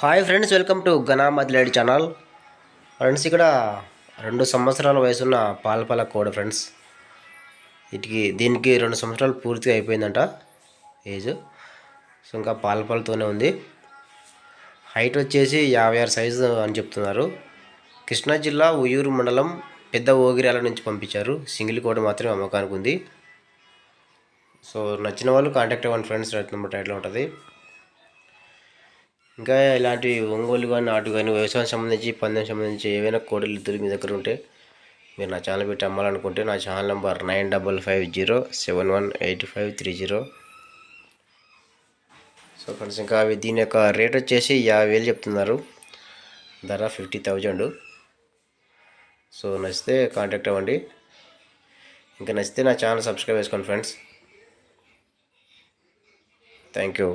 Hi friends welcome to గనా మదిలేడి channel. Friends ఇక్కడ రెండు సంవత్సరాల వయసున్న పాలపాల కోడ ఫ్రెండ్స్. వీటికి దీనికి రెండు సంవత్సరాలు పూర్తిగా అయిపోయిందంట ఏజ్. సో ఇంకా పాలపాలతోనే ఉంది. హైట్ వచ్చేసి యాభై ఆరు సైజు అని చెప్తున్నారు. కృష్ణా జిల్లా ఉయ్యూరు మండలం పెద్ద ఓగిరాల నుంచి పంపించారు. సింగిల్ కోట మాత్రమే అమ్మకానికి ఉంది. సో నచ్చిన వాళ్ళు కాంటాక్ట్ అవ్వండి ఫ్రెండ్స్ రైట్ నెంబర్ టైట్లో ఉంటుంది. ఇంకా ఇలాంటి ఒంగోలు కానీ నాటు కానీ వ్యవసాయం సంబంధించి పందెం సంబంధించి ఏవైనా కోడలు ఇద్దరు మీ దగ్గర ఉంటే మీరు నా ఛానల్ పెట్టి అమ్మాలనుకుంటే నా channel number nine double five zero seven one eight five three zero. So friends ఇంకా అవి దీని యొక్క రేట్ వచ్చేసి యాభై వేలు చెప్తున్నారు. ధర ఫిఫ్టీ థౌజండ్. సో నచ్చితే కాంటాక్ట్ అవ్వండి. ఇంకా నచ్చితే నా ఛానల్ సబ్స్క్రైబ్ చేసుకోండి ఫ్రెండ్స్. Thank you.